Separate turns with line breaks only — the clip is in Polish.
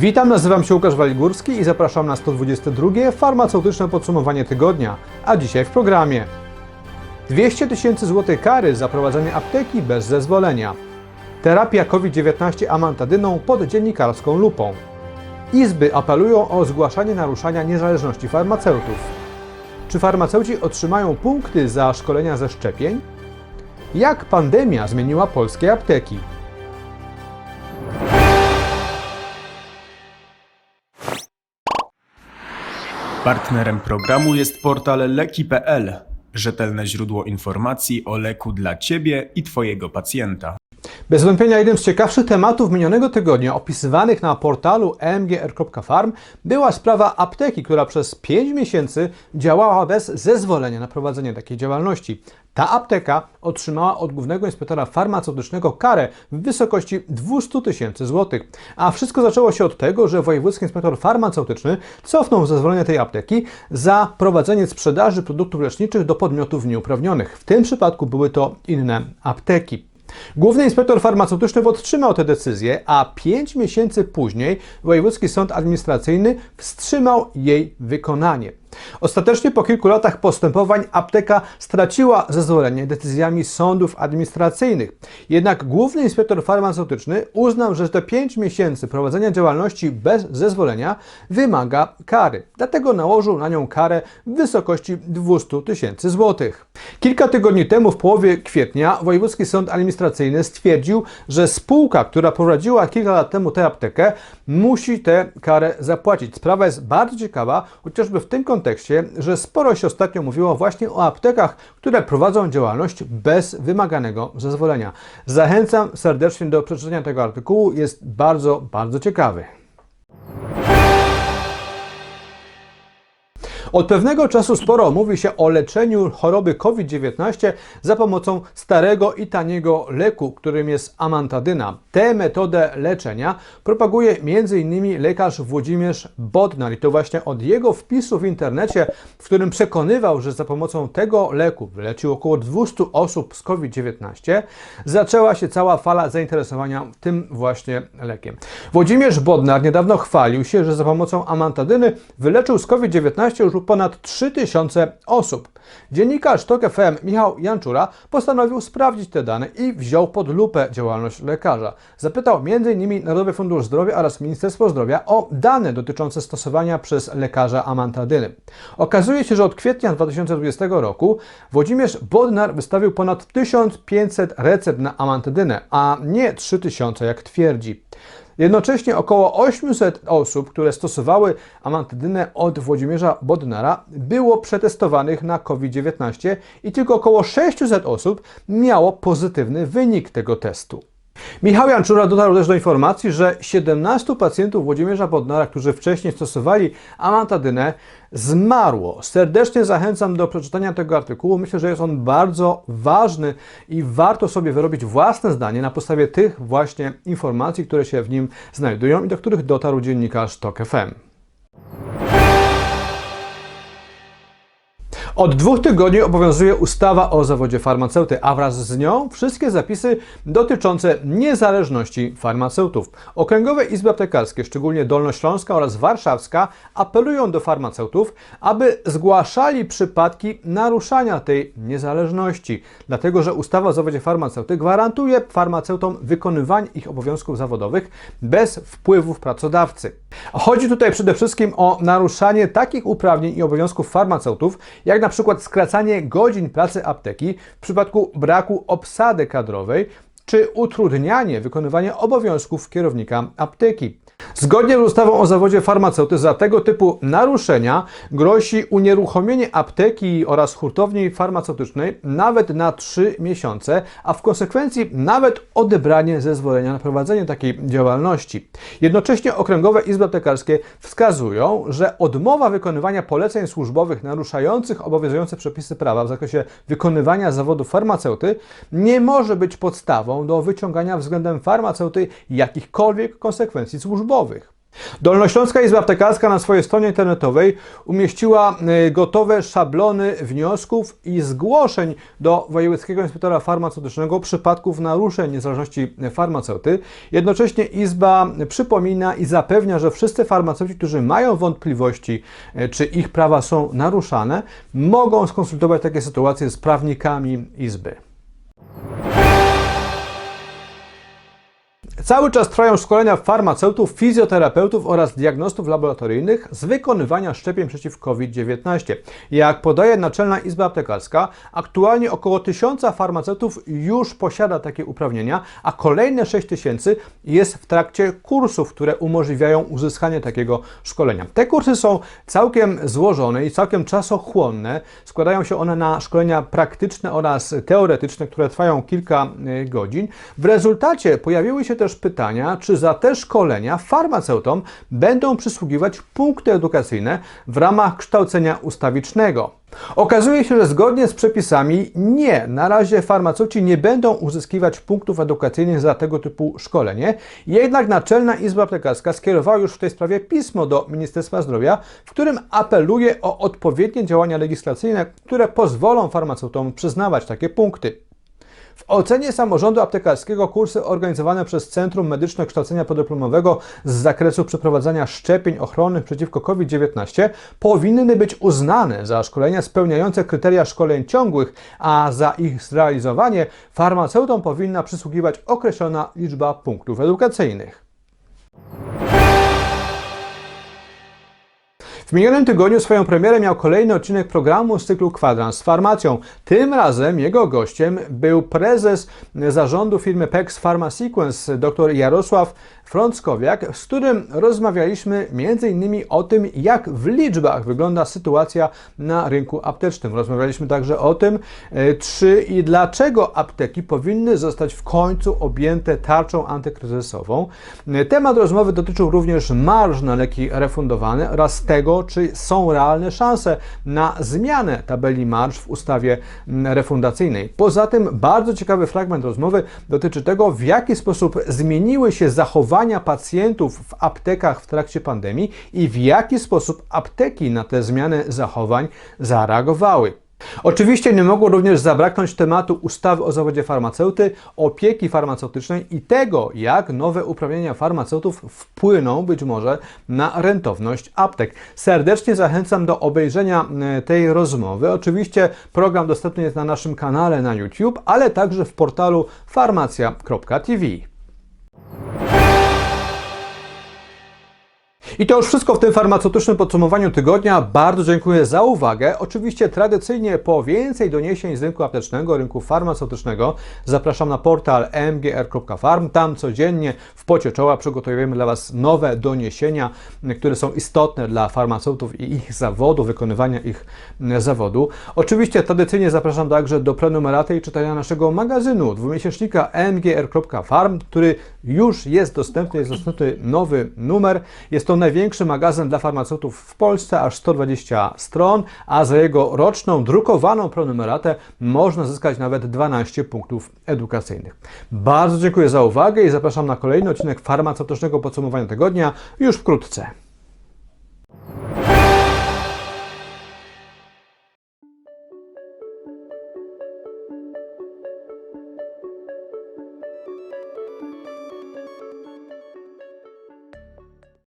Witam, nazywam się Łukasz Waligórski i zapraszam na 122 farmaceutyczne podsumowanie tygodnia, a dzisiaj w programie 200 tysięcy złotych kary za prowadzenie apteki bez zezwolenia, terapia COVID-19 amantadyną pod dziennikarską lupą, Izby apelują o zgłaszanie naruszania niezależności farmaceutów. Czy farmaceuci otrzymają punkty za szkolenia ze szczepień? Jak pandemia zmieniła polskie apteki?
Partnerem programu jest portal leki.pl, rzetelne źródło informacji o leku dla Ciebie i Twojego pacjenta.
Bez wątpienia jednym z ciekawszych tematów minionego tygodnia opisywanych na portalu emgr.farm była sprawa apteki, która przez 5 miesięcy działała bez zezwolenia na prowadzenie takiej działalności. Ta apteka otrzymała od głównego inspektora farmaceutycznego karę w wysokości 200 tysięcy złotych. A wszystko zaczęło się od tego, że wojewódzki inspektor farmaceutyczny cofnął zezwolenie tej apteki za prowadzenie sprzedaży produktów leczniczych do podmiotów nieuprawnionych. W tym przypadku były to inne apteki. Główny inspektor farmaceutyczny podtrzymał tę decyzję, a 5 miesięcy później Wojewódzki Sąd Administracyjny wstrzymał jej wykonanie. Ostatecznie po kilku latach postępowań apteka straciła zezwolenie decyzjami sądów administracyjnych. Jednak główny inspektor farmaceutyczny uznał, że te 5 miesięcy prowadzenia działalności bez zezwolenia wymaga kary. Dlatego nałożył na nią karę w wysokości 200 tysięcy złotych. Kilka tygodni temu, w połowie kwietnia, Wojewódzki Sąd Administracyjny stwierdził, że spółka, która prowadziła kilka lat temu tę aptekę, musi tę karę zapłacić. Sprawa jest bardzo ciekawa, chociażby w tym kontekście, że sporo się ostatnio mówiło właśnie o aptekach, które prowadzą działalność bez wymaganego zezwolenia. Zachęcam serdecznie do przeczytania tego artykułu, jest bardzo, bardzo ciekawy. Od pewnego czasu sporo mówi się o leczeniu choroby COVID-19 za pomocą starego i taniego leku, którym jest amantadyna. Tę metodę leczenia propaguje m.in. lekarz Włodzimierz Bodnar i to właśnie od jego wpisu w internecie, w którym przekonywał, że za pomocą tego leku wyleczył około 200 osób z COVID-19, zaczęła się cała fala zainteresowania tym właśnie lekiem. Włodzimierz Bodnar niedawno chwalił się, że za pomocą amantadyny wyleczył z COVID-19 już ponad 3000 osób. Dziennikarz TOK FM Michał Janczura postanowił sprawdzić te dane i wziął pod lupę działalność lekarza. Zapytał m.in. Narodowy Fundusz Zdrowia oraz Ministerstwo Zdrowia o dane dotyczące stosowania przez lekarza amantadyny. Okazuje się, że od kwietnia 2020 roku Włodzimierz Bodnar wystawił ponad 1500 recept na amantadynę, a nie 3000 jak twierdzi. Jednocześnie około 800 osób, które stosowały amantadynę od Włodzimierza Bodnara, było przetestowanych na COVID-19 i tylko około 600 osób miało pozytywny wynik tego testu. Michał Janczura dotarł też do informacji, że 17 pacjentów Włodzimierza Bodnara, którzy wcześniej stosowali amantadynę, zmarło. Serdecznie zachęcam do przeczytania tego artykułu. Myślę, że jest on bardzo ważny i warto sobie wyrobić własne zdanie na podstawie tych właśnie informacji, które się w nim znajdują i do których dotarł dziennikarz TOK FM. Od dwóch tygodni obowiązuje ustawa o zawodzie farmaceuty, a wraz z nią wszystkie zapisy dotyczące niezależności farmaceutów. Okręgowe izby aptekarskie, szczególnie Dolnośląska oraz Warszawska, apelują do farmaceutów, aby zgłaszali przypadki naruszania tej niezależności, dlatego że ustawa o zawodzie farmaceuty gwarantuje farmaceutom wykonywanie ich obowiązków zawodowych bez wpływów pracodawcy. Chodzi tutaj przede wszystkim o naruszanie takich uprawnień i obowiązków farmaceutów, jak na przykład skracanie godzin pracy apteki w przypadku braku obsady kadrowej, czy utrudnianie wykonywania obowiązków kierownika apteki. Zgodnie z ustawą o zawodzie farmaceuty za tego typu naruszenia grozi unieruchomienie apteki oraz hurtowni farmaceutycznej nawet na 3 miesiące, a w konsekwencji nawet odebranie zezwolenia na prowadzenie takiej działalności. Jednocześnie okręgowe izby aptekarskie wskazują, że odmowa wykonywania poleceń służbowych naruszających obowiązujące przepisy prawa w zakresie wykonywania zawodu farmaceuty nie może być podstawą do wyciągania względem farmaceuty jakichkolwiek konsekwencji służbowych. Dolnośląska Izba Aptekarska na swojej stronie internetowej umieściła e, gotowe szablony wniosków i zgłoszeń do Wojewódzkiego Inspektora Farmaceutycznego przypadków naruszeń niezależności farmaceuty. Jednocześnie Izba przypomina i zapewnia, że wszyscy farmaceuci, którzy mają wątpliwości, e, czy ich prawa są naruszane, mogą skonsultować takie sytuacje z prawnikami Izby. Cały czas trwają szkolenia farmaceutów, fizjoterapeutów oraz diagnostów laboratoryjnych z wykonywania szczepień przeciw COVID-19. Jak podaje Naczelna Izba Aptekarska, aktualnie około tysiąca farmaceutów już posiada takie uprawnienia, a kolejne 6 tysięcy jest w trakcie kursów, które umożliwiają uzyskanie takiego szkolenia. Te kursy są całkiem złożone i całkiem czasochłonne. Składają się one na szkolenia praktyczne oraz teoretyczne, które trwają kilka y, godzin. W rezultacie pojawiły się też pytania, czy za te szkolenia farmaceutom będą przysługiwać punkty edukacyjne w ramach kształcenia ustawicznego. Okazuje się, że zgodnie z przepisami nie, na razie farmaceuci nie będą uzyskiwać punktów edukacyjnych za tego typu szkolenie. Jednak Naczelna Izba Aptekarska skierowała już w tej sprawie pismo do Ministerstwa Zdrowia, w którym apeluje o odpowiednie działania legislacyjne, które pozwolą farmaceutom przyznawać takie punkty. W ocenie samorządu aptekarskiego kursy organizowane przez Centrum Medyczne Kształcenia Podyplomowego z zakresu przeprowadzania szczepień ochronnych przeciwko COVID-19 powinny być uznane za szkolenia spełniające kryteria szkoleń ciągłych, a za ich zrealizowanie farmaceutom powinna przysługiwać określona liczba punktów edukacyjnych. W minionym tygodniu swoją premierę miał kolejny odcinek programu z cyklu Kwadrans z farmacją. Tym razem jego gościem był prezes zarządu firmy PEX Pharma Sequence, dr Jarosław Frąckowiak, z którym rozmawialiśmy m.in. o tym, jak w liczbach wygląda sytuacja na rynku aptecznym. Rozmawialiśmy także o tym, e, czy i dlaczego apteki powinny zostać w końcu objęte tarczą antykryzysową. E, Temat rozmowy dotyczył również marż na leki refundowane oraz tego, czy są realne szanse na zmianę tabeli marż w ustawie mm, refundacyjnej. Poza tym bardzo ciekawy fragment rozmowy dotyczy tego, w jaki sposób zmieniły się zachowania pacjentów w aptekach w trakcie pandemii i w jaki sposób apteki na te zmiany zachowań zareagowały. Oczywiście nie mogło również zabraknąć tematu ustawy o zawodzie farmaceuty, opieki farmaceutycznej i tego, jak nowe uprawnienia farmaceutów wpłyną być może na rentowność aptek. Serdecznie zachęcam do obejrzenia tej rozmowy. Oczywiście program dostępny jest na naszym kanale na YouTube, ale także w portalu farmacja.tv. I to już wszystko w tym farmaceutycznym podsumowaniu tygodnia. Bardzo dziękuję za uwagę. Oczywiście tradycyjnie po więcej doniesień z rynku aptecznego, rynku farmaceutycznego zapraszam na portal mgr.farm. Tam codziennie w pocie czoła przygotowujemy dla Was nowe doniesienia, które są istotne dla farmaceutów i ich zawodu, wykonywania ich zawodu. Oczywiście tradycyjnie zapraszam także do prenumeraty i czytania naszego magazynu dwumiesięcznika mgr.farm, który już jest dostępny, jest dostępny nowy numer. Jest to największy magazyn dla farmaceutów w Polsce, aż 120 stron, a za jego roczną, drukowaną prenumeratę można zyskać nawet 12 punktów edukacyjnych. Bardzo dziękuję za uwagę i zapraszam na kolejny odcinek farmaceutycznego podsumowania tygodnia już wkrótce.